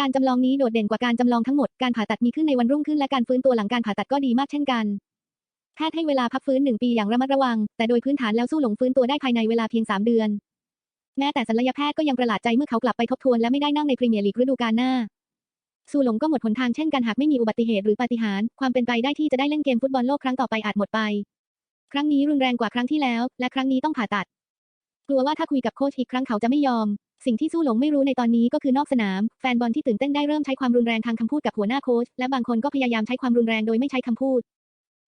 การจำลองนี้โดดเด่นกว่าการจำลองทั้งหมด การผ่าตัดมีขึ้นในวันรุ่งขึ้นและการฟื้นตัวหลังการผ่าตัดก็ดีมากเช่นกัน แพทย์ให้เวลาพักฟื้นหนึ่งปีอย่างระมัดระวัง แต่โดยพื้นฐานแล้วสู้หลงฟื้นตัวได้ภายในเวลาเพียง 3 เดือน แม้แต่ศัลยแพทย์ก็ยังประหลาดใจเมื่อเขากลับไปทบทวนและไม่ได้นั่งในพรีเมียร์ลีกฤดูกาลหน้า สู้หลงก็หมดหนทางเช่นกันหากไม่มีอุบัติเหตุหรือปาฏิหาริย์ ความเป็นไปได้ที่จะได้เล่นเกมฟุตบอลโลกครั้งต่อไปอาจหมดไป ครั้งนี้รุนแรงกว่าครั้งที่แล้ว และครั้งนี้ต้องผ่าตัด กลัวว่าถ้าคุยกับโค้ชอีกครั้งเขาจะไม่ยอม สิ่งที่สู้หลงไม่รู้ในตอนนี้ก็คือนอกสนาม แฟนบอลที่ตื่นเต้นได้เริ่มใช้ความรุนแรงทางคำพูดกับหัวหน้าโค้ชและบางคนก็พยายามใช้ความรุนแรงโดยไม่ใช้คำพูด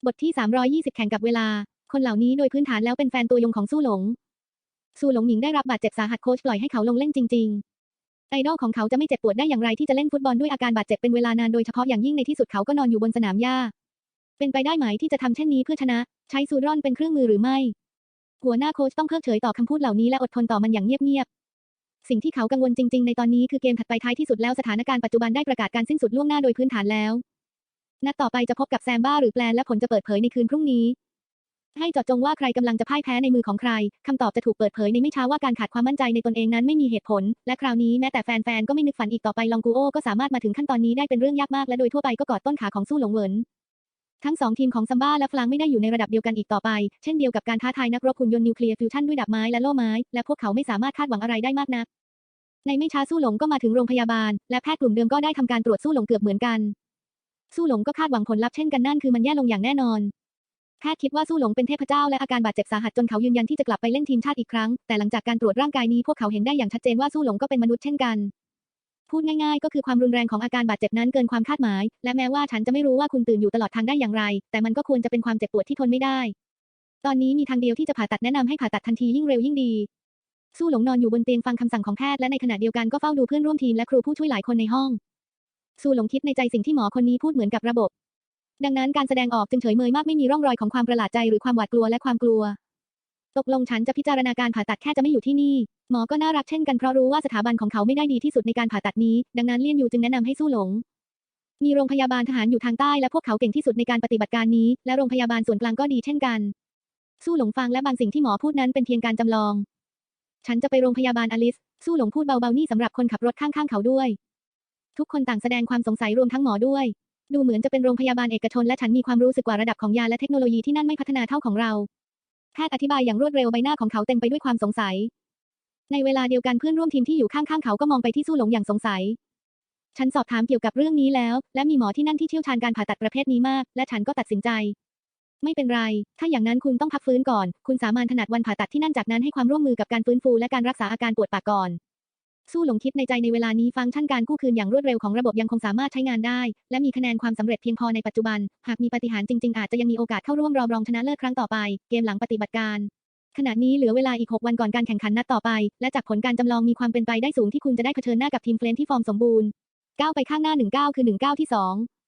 บทที่ 320 แข่งกับเวลา คนเหล่านี้โดยพื้นฐานแล้วเป็นแฟนตัวยงของสู้หลง สู้หลงหมิงได้รับบาดเจ็บสาหัสโค้ชปล่อยให้เขาลงเล่นจริง ๆไอดอลของเขาจะไม่เจ็บปวดได้อย่างไรที่จะเล่นฟุตบอลด้วยอาการบาดเจ็บเป็นเวลานานโดยเฉพาะอย่างยิ่งในที่สุดเขาก็นอนอยู่บนสนามหญ้า เป็นไปได้ไหมที่จะทำเช่นนี้เพื่อชนะ ใช้ซูรอนเป็นเครื่องมือหรือไม่ หัวหน้าโค้ชต้องเพิกเฉยต่อคำพูดเหล่านี้และอดทนต่อมันอย่างเงียบๆ สิ่งที่เขากังวลจริง ๆ ในตอนนี้คือเกมถัดไปท้ายที่สุดแล้วสถานการณ์ปัจจุบันได้ประกาศการสิ้นสุดล่วงหน้าโดยพื้นฐานแล้ว นัดต่อไปจะพบกับแซมบ้าหรือแปลนและผลจะเปิดเผยในคืนพรุ่งนี้ ให้จาะจงว่าใครกำลังจะพ่ายแพ้ในมือของใครคำตอบจะถูกเปิดเผยในไม่ช้าว่าการขาดความมั่นใจในตนเองนั้นไม่มีเหตุผล และคราวนี้แม้แต่แฟนๆก็ไม่นึกฝันอีกต่อไปลองกูโอก็สามารถมาถึงขั้นตอนนี้ได้เป็นเรื่องยากมากและโดยทั่วไปก็กอดต้นขาของสู้หลงเหวิน ทั้งสองทีมของซัมบ้าและฟลางไม่ได้อยู่ในระดับเดียวกันอีกต่อไป เช่นเดียวกับการท้าทายนักรบหุ่นยนต์นิวเคลียร์ฟิวชั่นด้วยดาบไม้และโล่ไม้ และพวกเขาไม่สามารถคาดหวังอะไรได้มากนัก ในไม่ช้าสู้หลงก็มาถึงโรงพยาบาล และแพทย์กลุ่มเดิมก็ได้ทำการตรวจสู้หลงเกือบเหมือนกัน สู้หลงก็คาดหวังผลลัพธ์เช่นกันนั่นคือมันแย่ลงอย่างแน่นอน แพทย์คิดว่าสู้หลงเป็นเทพเจ้าและอาการบาดเจ็บสาหัสจนเขายืนยันที่จะกลับไปเล่นทีมชาติอีกครั้ง แต่หลังจากการตรวจร่างกายนี้พวกเขาเห็นได้อย่างชัดเจนว่าสู้หลงก็เป็นมนุษย์เช่นกัน พูดง่ายๆ ก็คือความรุนแรงของอาการบาดเจ็บนั้นเกินความคาดหมาย และแม้ว่าฉันจะไม่รู้ว่าคุณตื่นอยู่ตลอดทางได้อย่างไร แต่มันก็ควรจะเป็นความเจ็บปวดที่ทนไม่ได้ ตอนนี้มีทางเดียวที่จะผ่าตัดแนะนำให้ผ่าตัดทันทียิ่งเร็วยิ่งดี สู้หลงนอนอยู่บนเตียงฟังคำสั่งของแพทย์และในขณะเดียวกันก็เฝ้าดูเพื่อนร่วมทีมและครูผู้ช่วยหลายคนในห้อง สู้หลงคิดในใจสิ่งที่หมอคนนี้พูดเหมือนกับระบบ ดังนั้นการแสดงออกจึงเฉยเมยมากไม่มีร่องรอยของความประหลาดใจหรือความหวาดกลัวและความกลัว ตกลงฉันจะพิจารณาการผ่าตัดแค่จะไม่อยู่ที่นี่ หมอก็น่ารักเช่นกันเพราะรู้ว่าสถาบันของเขาไม่ได้ดีที่สุดในการผ่าตัดนี้ ดังนั้นเลี่ยนอยู่จึงแนะนำให้สู้หลง มีโรงพยาบาลทหารอยู่ทางใต้และพวกเขาเก่งที่สุดในการปฏิบัติการนี้ และโรงพยาบาลส่วนกลางก็ดีเช่นกัน สู้หลงฟังและบางสิ่งที่หมอพูดนั้นเป็นเพียงการจำลอง ฉันจะไปโรงพยาบาลอลิส สู้หลงพูดเบาๆนี่สำหรับคนขับรถข้างๆเขาด้วย ทุกคนต่างแสดงความสงสัยรวมทั้งหมอด้วย ดูเหมือนจะเป็นโรงพยาบาลเอกชนและฉันมีความรู้สึกว่าระดับของยาและเทคโนโลยีที่นั่นไม่พัฒนาเท่าของเรา แพทย์อธิบายอย่างรวดเร็วใบหน้าของเขาเต็มไปด้วยความสงสัย ในเวลาเดียวกันเพื่อนร่วมทีมที่อยู่ข้างๆเขาก็มองไปที่สู้หลงอย่างสงสัย ฉันสอบถามเกี่ยวกับเรื่องนี้แล้ว และมีหมอที่นั่นที่เชี่ยวชาญการผ่าตัดประเภทนี้มาก และฉันก็ตัดสินใจ ไม่เป็นไร ถ้าอย่างนั้นคุณต้องพักฟื้นก่อน คุณสามารถถนัดวันผ่าตัดที่นั่นจากนั้นให้ความร่วมมือกับการฟื้นฟูและการรักษาอาการปวดปากก่อน สู้หลงคิดในใจในเวลานี้ฟังก์ชันการกู้คืนอย่างรวดเร็วของระบบยังคงสามารถใช้งานได้ และมีคะแนนความสำเร็จเพียงพอในปัจจุบัน หากมีปฏิหารจริง ๆ อาจจะยังมีโอกาสเข้าร่วมรอบรองชนะเลิศครั้งต่อไป เกมหลังปฏิบัติการขณะนี้เหลือเวลาอีก 6 วันก่อนการแข่งขันนัดต่อไป และจากผลการจำลองมีความเป็นไปได้สูงที่คุณจะได้เผชิญหน้ากับทีมเฟรนที่ฟอร์มสมบูรณ์ก้าวไปข้างหน้า 19 คือ 19 ที่ 2